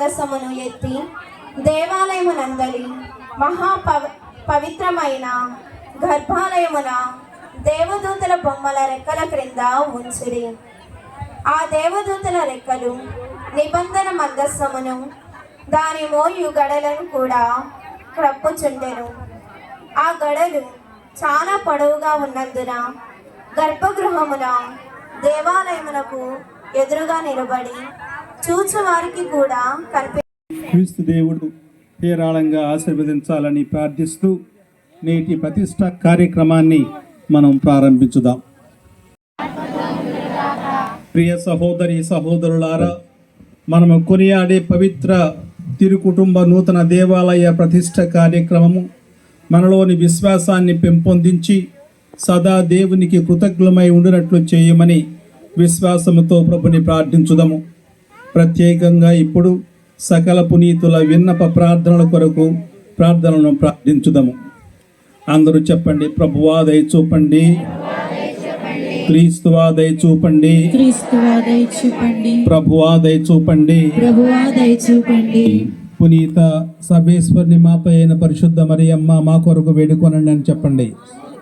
మందసమును ఎత్తి దేవాలయమునందలి మహా పవ పవిత్రమైన గర్భాలయమున దేవదూతల బొమ్మల రెక్కల క్రింద ఉంచిరి ఆ దేవదూతల రెక్కలు నిబంధన మందస్సమును దాని మోయు గడలను కూడా క్రప్పుచుండెను. ఆ గడలు చాలా పొడవుగా ఉన్నందున గర్భగృహమున దేవాలయమునకు ఎదురుగా నిలబడి చూచువారికి కూడా కనిపి క్రీస్తు దేవుడు హేరాళంగా ఆశీర్వదించాలని ప్రార్థిస్తూ నేటి ప్రతిష్ట కార్యక్రమాన్ని మనం ప్రారంభించుదాం. ప్రియ సహోదరి సహోదరులారా మనము కొనియాడే పవిత్ర తిరుకుటుంబ నూతన దేవాలయ ప్రతిష్ట కార్యక్రమము మనలోని విశ్వాసాన్ని పెంపొందించి సదా దేవునికి కృతజ్ఞమై ఉండినట్లు చేయమని విశ్వాసముతో ప్రభుని ప్రార్థించుదాము. ప్రత్యేకంగా ఇప్పుడు సకల పునీతుల విన్నప ప్రార్థనల కొరకు ప్రార్థనలను ప్రార్థించుదాము. అందరూ చెప్పండి ప్రభువా దయ చూపండి. క్రీస్తువా దయ చూపండి. క్రీస్తువా దయ చూపండి. ప్రభువా దయ చూపండి. ప్రభువా దయ చూపండి. పునీత సర్వేశ్వరుని మాపై అయిన పరిశుద్ధ మరియమ్మ మా కొరకు వేడుకొనండి అని చెప్పండి.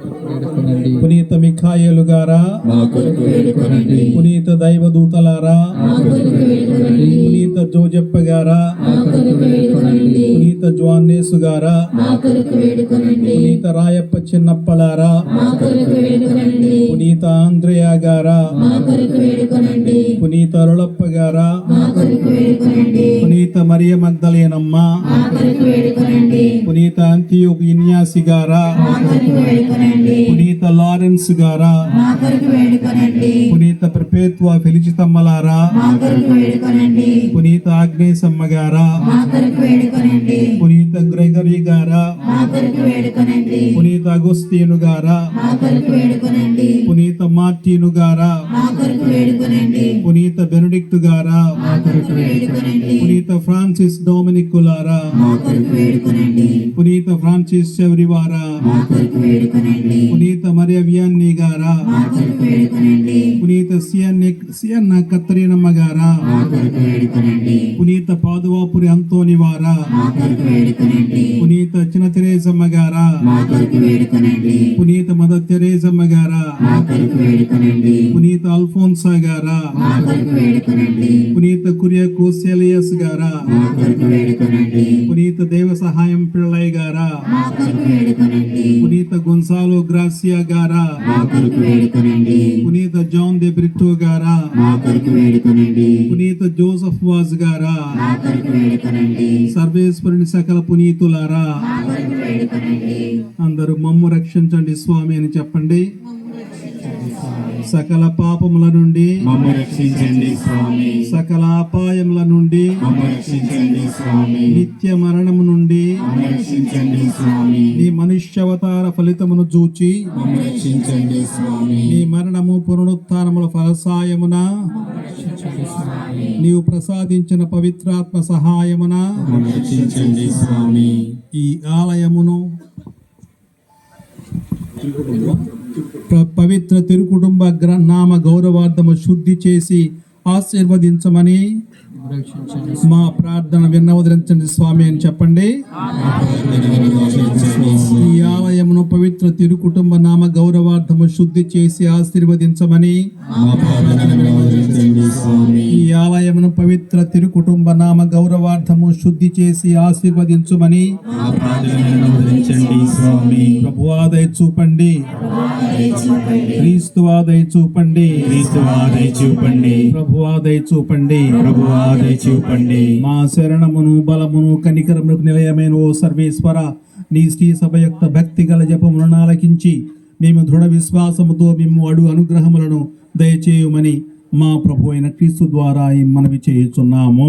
వేడుకొనండి. పునీత మిఖాయేలు గారా? మా కొరకు వేడుకొనండి. పునీత దైవదూతలారా? పునీత రాయప్ప చిన్నప్పలారా పునీత ఆంధ్రయ గారా పునీత అరుళప్ప గారా పునీత మరియ మగ్దలేనమ్మ పునీత అంత్యోకు ఇన్యాసి గారా పునీత లారెన్స్ గారా? మా కొరకు వేడుకొనండి. పునీత ప్రపేత్వ ఫెలిచితమ్మలారా మా కొరకు వేడుకొనండి. పునీత ఆగ్నేసమ్మ గారా? మా కొరకు వేడుకొనండి. పునీత గ్రెగరీ గారా? మా కొరకు వేడుకొనండి. పునీత అగోస్తీను గారా? మా కొరకు వేడుకొనండి. పునీత మార్టీను గారా? మా కొరకు వేడుకొనండి. పునీత బెనడిక్ట్ గారా? మా కొరకు వేడుకొనండి. పునీత ఫ్రాన్సిస్ డొమినిక్కులారా మా కొరకు వేడుకొనండి. పునీత ఫ్రాన్సిస్ చెవరివారా? మా కొరకు వేడుకొనండి. పునీత మరియ గారా. పునీత సియన్న కత్తరీనమ్మ గారా పునీత మా కొరకు వేడుకొనండి. పునీత చిన్న తెరేసమ్మ గారా పునీత మద తెరేసమ్మ గారా పునీత అల్ఫోన్సా గారా. పునీత కురియకు సెలియస్ గారా. పునీత దేవ సహాయం పిళ్ళయ్య గారా. పునీత గొన్సాలో గ్రాసియా గారా. మా కొరకు వేడుకొనండి. పునీత జాన్ ది బ్రిటో గారా? మా కొరకు వేడుకొనండి. పునీత జోసఫ్ వాజ్ గారా? మా కొరకు వేడుకొనండి. సర్వేశ్వరుని సకల పునీతులారా? అందరూ మమ్ము రక్షించండి స్వామి అని చెప్పండి. సకల పాపముల నుండి మమ్మ రక్షించండి స్వామి. సకల అపాయముల నుండి మమ్మ రక్షించండి స్వామి. నిత్య మరణము నుండి మమ్మ రక్షించండి స్వామి. నీ మనుష్యవతార ఫలితమును చూచి మమ్మ రక్షించండి స్వామి. నీ మరణము పునరుత్నముల ఫలసాయమున నీవు ప్రసాదించిన పవిత్రాత్మ సహాయమున రక్షించండి స్వామి. ఈ ఆలయమును పవిత్ర తిరుకుటుంబ గ్ర- నామ గౌరవార్థము శుద్ధి చేసి ఆశీర్వదించమని మా ప్రార్థన విన్నవదరించండి స్వామి అని చెప్పండి. ఈ ఆలయమును పవిత్ర తిరుకుటుంబ నామ గౌరవార్థము శుద్ధి చేసి ఆశీర్వదించమని ఈ ఆలయమును పవిత్ర తిరుకుటుంబ నామ గౌరవార్థము శుద్ధి చేసి ఆశీర్వదించుమని ప్రభువాదయ చూపండి. క్రీస్తువాదయ చూపండి. క్రీస్తువాదయ చూపండి. ప్రభువాదయ చూపండి. ప్రభువాదయ చూపండి. మా శరణమును బలమును కనికరములకు నిలయమైన ఓ సర్వేశ్వర నీ శ్రీ సభ యొక్క భక్తి గల జపములను ఆలకించి మేము దృఢ విశ్వాసముతో మేము అడు అనుగ్రహములను దయచేయమని మా ప్రభు అయిన క్రీస్తు ద్వారా మనవి చేయుచున్నాము.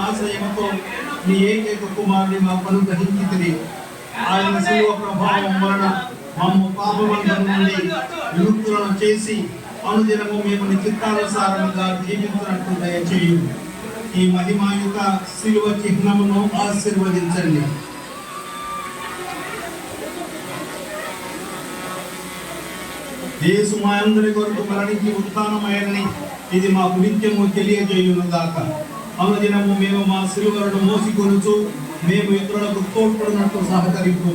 రక్షింపబడిన నీ ఏకైక కుమారుని మాకు అనుగ్రహించితిరి ఆయన శిలువ ప్రభావం వలన మమ్మ పాపబంధం నుండి విముక్తులను చేసి అనుదినము మేము చిత్తానుసారముగా జీవించినట్టు దయచేయు. ఈ మహిమాయుత శిలువ చిహ్నమును ఆశీర్వదించండి. యేసు మా అందరి కొరకు మరణించి ఉత్థానమైనని ఇది మాకు నిత్యము తెలియజేయును దాకా అనుదినము మేము మా సిలువలను మోసికొనుచు మేము ఇతరులకు తోడ్పడినట్టు సహకరింపు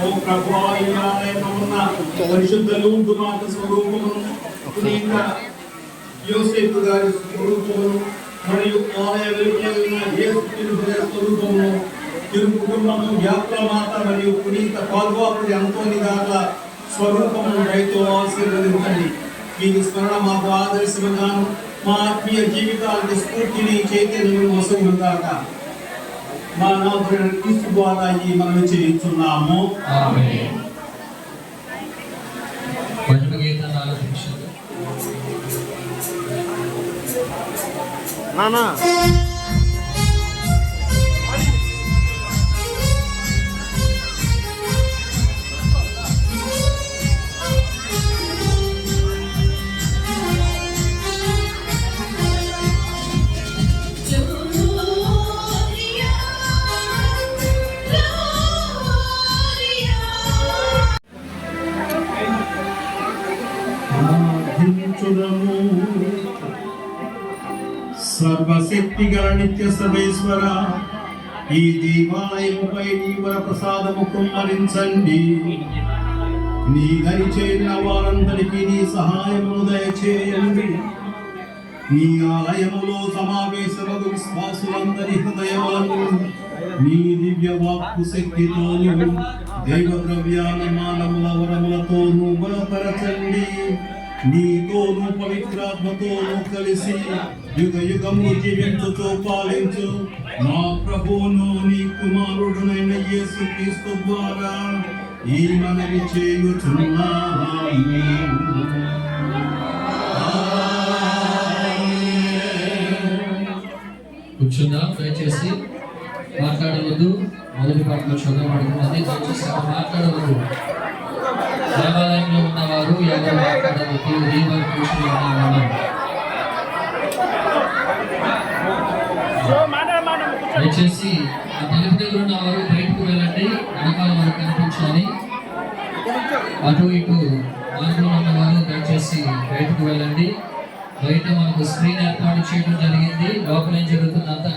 ఓ ప్రభువా ఈ పరిశుద్ధ లూటు స్వరూపమును పునీత యోసేపు గారి స్వరూపమును మరియు ఆలయ వెలుపల ఉన్న యేసు స్వరూపమును తిరు కుటుంబము యాత్ర మాత మరియు పునీత పాల్వాపుడి అంతోని గార్ల స్వరూపమును రైతు ఆశీర్వదించండి. మీకు స్మరణ మాకు ఆదర్శముగాను మా ఆత్మీయ జీవితాలకు స్ఫూర్తిని చైతన్యము వసగును గాక మా నాథుడైన క్రీస్తు ద్వారా ఈ మనం చేయించున్నాము. ఆమేన్. సర్వశక్తి గల నిత్య సర్వేశ్వర ఈ దేవాలయముపై నీ వర ప్రసాదము కుమ్మరించండి. నీ దరి చేరిన వారందరికీ నీ సహాయమును దయచేయండి. నీ ఆలయములో సమావేశమగు విశ్వాసులందరి హృదయములను నీ దివ్య వాక్కు శక్తితోను దైవ ద్రవ్యాల మానవుల వరములతోనూ నీతోను పవిత్రాత్మతోను కలిసి యుగ యుగము జీవించుతూ పాలించు. మా ప్రభువును నీ కుమారుడునైన యేసు క్రీస్తు ద్వారా ఈ మనవి చేయుచున్నాము కూర్చుందా? దయచేసి మాట్లాడవద్దు. మొదటి పాటలో చదవబడుతున్నది దయచేసి మాట్లాడవద్దు. దయచేసి ఆ తలుపు దగ్గర ఉన్నవారు బయటకు వెళ్ళండి. వెనకాల వారు కనిపించాలి. అటు ఇటు మార్గంలో ఉన్నవారు దయచేసి బయటకు వెళ్ళండి. బయట మనకు స్క్రీన్ ఏర్పాటు చేయడం జరిగింది. లోపల ఏం జరుగుతుందో అంతా